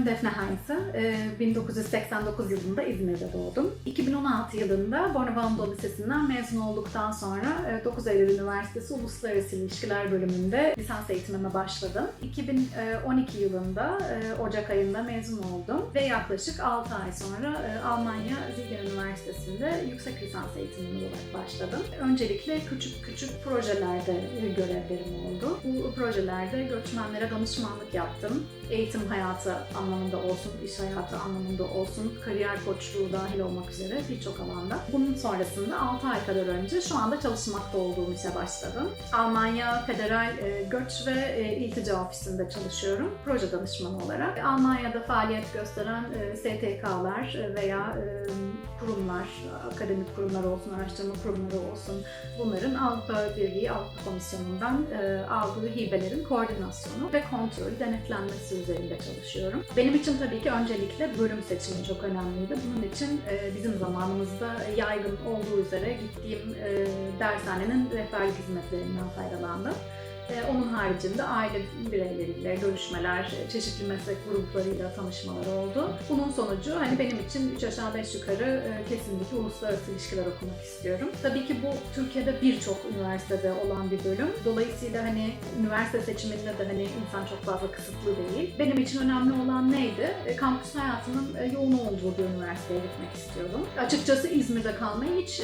ismim Defne. Ee, 1989 yılında İzmir'de doğdum. 2016 yılında Bornova Lisesi'nden mezun olduktan sonra e, 9 Eylül Üniversitesi Uluslararası İlişkiler bölümünde lisans eğitimime başladım. 2012 yılında e, Ocak ayında mezun oldum ve yaklaşık 6 ay sonra e, Almanya Ziegen Üniversitesi'nde yüksek lisans eğitimine olarak başladım. Öncelikle küçük küçük projelerde e, görevlerim oldu. Bu projelerde göçmenlere danışmanlık yaptım. Eğitim hayatı anlamında olsun, iş hayatı anlamında olsun, kariyer koçluğu dahil olmak üzere birçok alanda. Bunun sonrasında 6 ay kadar önce şu anda çalışmakta olduğum işe başladım. Almanya Federal e, Göç ve e, İltica Ofisi'nde çalışıyorum. Proje danışmanı olarak. Almanya'da faaliyet gösteren e, STK'lar veya kurumlar, akademik kurumlar olsun, araştırma kurumları olsun bunların Avrupa Birliği, Avrupa Komisyonu'ndan aldığı hibelerin koordinasyonu ve kontrolü, denetlenmesi üzerinde çalışıyorum. Benim için tabii ki öncelikle bölüm seçimi çok önemliydi. Bunun için e, bizim zamanımızda yaygın olduğu üzere gittiğim e, dershanenin rehberlik hizmetlerinden faydalandım. E, Onun haricinde aile bireyleriyle görüşmeler, çeşitli meslek gruplarıyla tanışmalar oldu. Bunun sonucu hani benim için 3 aşağı 5 yukarı e, kesinlikle uluslararası ilişkiler okumak istiyorum. Tabii ki bu Türkiye'de birçok üniversitede olan bir bölüm. Dolayısıyla hani üniversite seçiminde de hani insan çok fazla kısıtlı değil. Benim için önemli olan neydi? E, Kampüs hayatının yoğun olduğu bir üniversiteye gitmek istiyordum. Açıkçası İzmir'de kalmayı hiç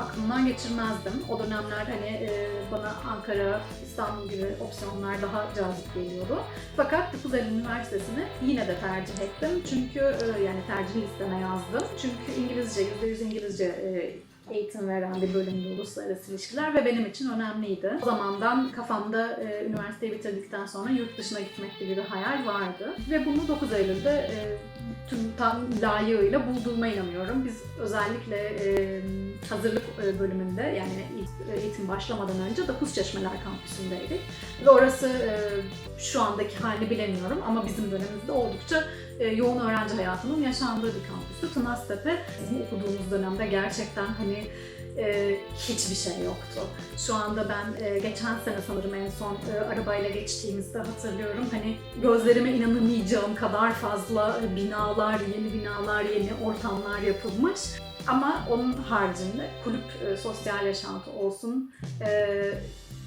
aklımdan geçirmezdim. O dönemler hani bana Ankara, İstanbul gibi opsiyonlar daha cazip geliyordu. Fakat 9 Eylül Üniversitesi'ni yine de tercih ettim. Çünkü e, yani tercih listeme yazdım. Çünkü İngilizce, %100 İngilizce e, eğitim veren bir bölümde uluslararası ilişkiler ve benim için önemliydi. O zamandan kafamda e, üniversiteyi bitirdikten sonra yurt dışına gitmek gibi bir hayal vardı. Ve bunu 9 Eylül'de e, tüm tam layığıyla bulduğuma inanıyorum. Biz özellikle e, hazırlık e, bölümünde yani ilk eğitim başlamadan önce Dokuz Çeşmeler kampüsündeydik. Ve orası e, şu andaki halini bilemiyorum ama bizim dönemimizde oldukça e, yoğun öğrenci hayatının yaşandığı bir kampüstü. Tınaztepe bizim okuduğumuz dönemde gerçekten hani e, hiçbir şey yoktu. Şu anda ben e, geçen sene sanırım en son e, arabayla geçtiğimizde hatırlıyorum. Hani gözlerime inanamayacağım kadar fazla binalar, yeni binalar, yeni ortamlar yapılmış. Ama onun haricinde kulüp, e, sosyal yaşantı olsun, e,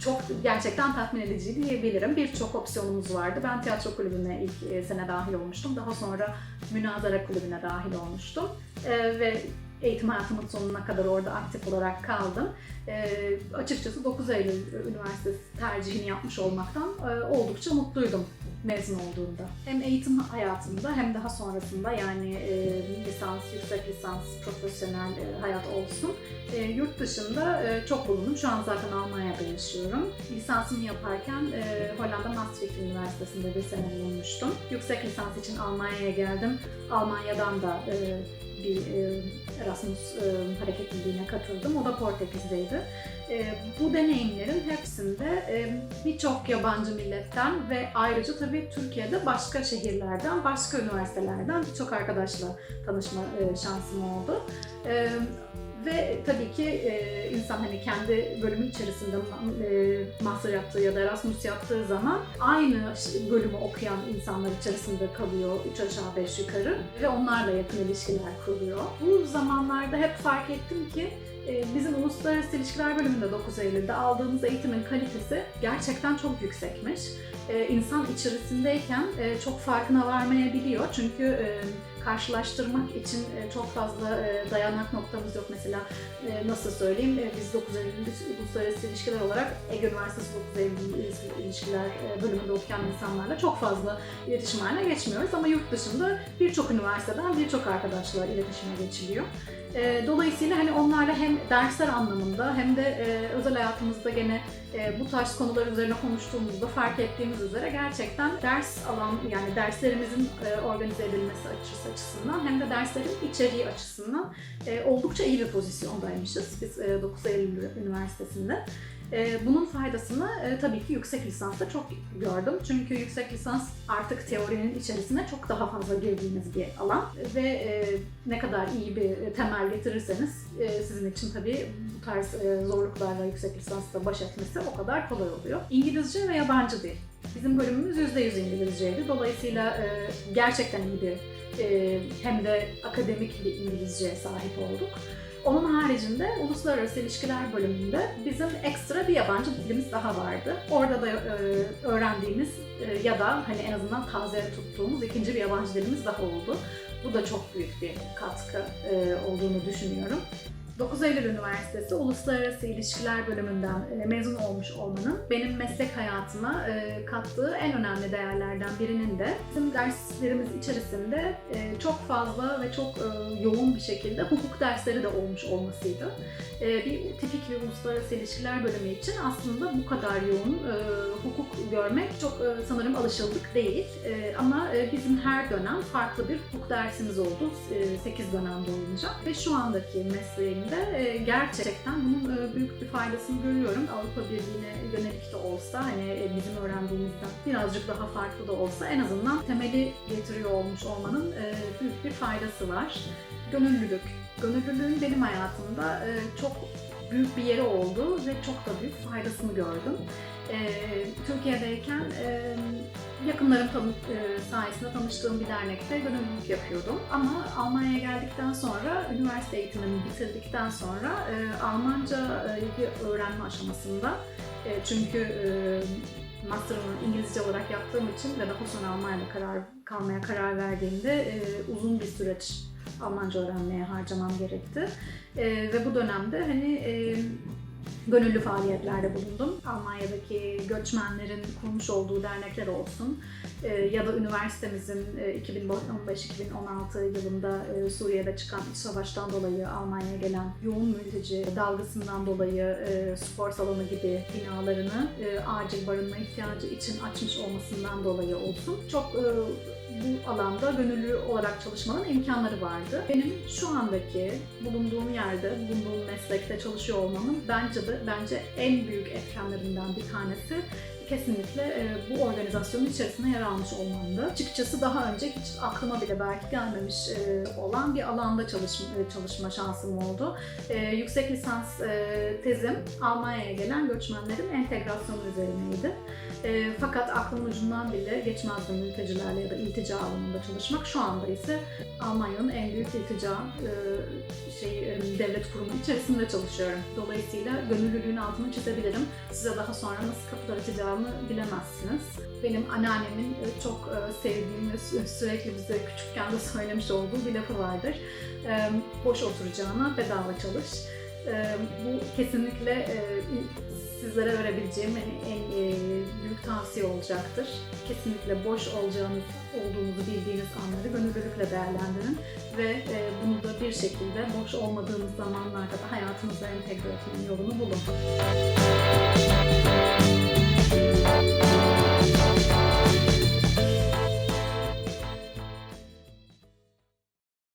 çok gerçekten tatmin edici diyebilirim. Birçok opsiyonumuz vardı. Ben tiyatro kulübüne ilk e, sene dahil olmuştum. Daha sonra münazara kulübüne dahil olmuştum. E, ve eğitim hayatımın sonuna kadar orada aktif olarak kaldım. E, açıkçası 9 Eylül Üniversitesi tercihini yapmış olmaktan e, oldukça mutluydum mezun olduğumda. Hem eğitim hayatımda hem daha sonrasında yani e, lisans, yüksek lisans, profesyonel e, hayat olsun. E, yurt dışında e, çok bulundum. Şu an zaten Almanya'da yaşıyorum. Lisansımı yaparken e, Hollanda Maastricht Üniversitesi'nde bir sene bulunmuştum. Yüksek lisans için Almanya'ya geldim. Almanya'dan da e, bir e, Erasmus e, hareketliliğine katıldım. O da Portekiz'deydi. E, bu deneyimlerin hepsinde birçok yabancı milletten ve ayrıca tabii Türkiye'de başka şehirlerden, başka üniversitelerden birçok arkadaşla tanışma şansım oldu. E, ve tabii ki e, insan hani kendi bölümü içerisinde e, master yaptığı ya da Erasmus yaptığı zaman aynı bölümü okuyan insanlar içerisinde kalıyor 3 aşağı 5 yukarı ve onlarla yakın ilişkiler kuruyor. Bu zamanlarda hep fark ettim ki bizim Uluslararası İlişkiler bölümünde 9 Eylül'de aldığımız eğitimin kalitesi gerçekten çok yüksekmiş. E, insan içerisindeyken e, çok farkına varmayabiliyor çünkü e, karşılaştırmak için e, çok fazla dayanak noktamız yok. Mesela nasıl söyleyeyim, biz 9 Eylül Uluslararası İlişkiler olarak Ege Üniversitesi 9 Eylül İlişkiler bölümünde okuyan insanlarla çok fazla iletişim haline geçmiyoruz. Ama yurt dışında birçok üniversiteden birçok arkadaşla iletişime geçiliyor. Dolayısıyla hani onlarla hem dersler anlamında hem de özel hayatımızda gene bu tarz konular üzerine konuştuğumuzda fark ettiğimiz üzere gerçekten ders alan yani derslerimizin organize edilmesi açısı açısından hem de derslerin içeriği açısından oldukça iyi bir pozisyondaymışız biz 9 Eylül Üniversitesi'nde. Bunun faydasını tabii ki yüksek lisansta çok gördüm. Çünkü yüksek lisans artık teorinin içerisine çok daha fazla girdiğiniz bir alan ve ne kadar iyi bir temel getirirseniz sizin için tabii bu tarz zorluklarla yüksek lisansta baş etmesi o kadar kolay oluyor. İngilizce ve yabancı dil. Bizim bölümümüz %100 İngilizceydi. Dolayısıyla e, gerçekten iyi bir e, hem de akademik bir İngilizceye sahip olduk. Onun haricinde Uluslararası İlişkiler bölümünde bizim ekstra bir yabancı dilimiz daha vardı. Orada da e, öğrendiğimiz e, ya da hani en azından taze tuttuğumuz ikinci bir yabancı dilimiz daha oldu. Bu da çok büyük bir katkı e, olduğunu düşünüyorum. 9 Eylül Üniversitesi Uluslararası İlişkiler bölümünden e, mezun olmuş olmanın benim meslek hayatıma e, kattığı en önemli değerlerden birinin de bizim derslerimiz içerisinde e, çok fazla ve çok yoğun bir şekilde hukuk dersleri de olmuş olmasıydı. Bir tipik bir uluslararası ilişkiler bölümü için aslında bu kadar yoğun hukuk görmek çok sanırım alışıldık değil. Ama bizim her dönem farklı bir hukuk dersimiz oldu 8 dönem boyunca ve şu andaki mesleğim de e, gerçekten bunun e, büyük bir faydasını görüyorum. Avrupa Birliği'ne yönelik de olsa hani e, bizim öğrendiğimizden birazcık daha farklı da olsa en azından temeli getiriyor olmuş olmanın büyük bir faydası var. Gönüllülük. Gönüllülüğün benim hayatımda çok büyük bir yeri oldu ve çok da büyük faydasını gördüm. Türkiye'deyken yakınlarım tanı, e, sayesinde tanıştığım bir dernekte gönüllülük yapıyordum. Ama Almanya'ya geldikten sonra, üniversite eğitimimi bitirdikten sonra e, Almanca'yı öğrenme aşamasında e, çünkü e, master'ımı İngilizce olarak yaptığım için ve daha sonra Almanya'da karar kalmaya karar verdiğimde e, uzun bir süreç Almanca öğrenmeye harcamam gerekti. E, ve bu dönemde hani e, gönüllü faaliyetlerde bulundum. Almanya'daki göçmenlerin kurmuş olduğu dernekler olsun e, ya da üniversitemizin e, 2015-2016 yılında e, Suriye'de çıkan iç savaştan dolayı Almanya'ya gelen yoğun mülteci dalgasından dolayı e, spor salonu gibi binalarını e, acil barınma ihtiyacı için açmış olmasından dolayı olsun. Çok e, bu alanda gönüllü olarak çalışmanın imkanları vardı. Benim şu andaki bulunduğum yerde, bulunduğum meslekte çalışıyor olmamın bence de bence en büyük etkenlerinden bir tanesi kesinlikle e, bu organizasyonun içerisinde yer almış olmamdı. Açıkçası daha önce hiç aklıma bile belki gelmemiş e, olan bir alanda çalışma, e, çalışma şansım oldu. Yüksek lisans tezim Almanya'ya gelen göçmenlerin entegrasyonu üzerineydi. Fakat aklımın ucundan bile geçmezdi mültecilerle ya da iltica alanında çalışmak. Şu anda ise Almanya'nın en büyük iltica şey, devlet kurumu içerisinde çalışıyorum. Dolayısıyla gönüllülüğün altını çizebilirim. Size daha sonra nasıl kapılar açacağımı bilemezsiniz. Benim anneannemin e, çok e, sevdiğim ve sürekli bize küçükken de söylemiş olduğu bir lafı vardır. E, boş oturacağına bedava çalış. Bu kesinlikle sizlere verebileceğim en, en büyük tavsiye olacaktır. Kesinlikle boş olacağınız, olduğunuzu bildiğiniz anları gönüllülükle değerlendirin ve bunu da bir şekilde boş olmadığınız zamanlarda da hayatınıza entegre etmenin yolunu bulun.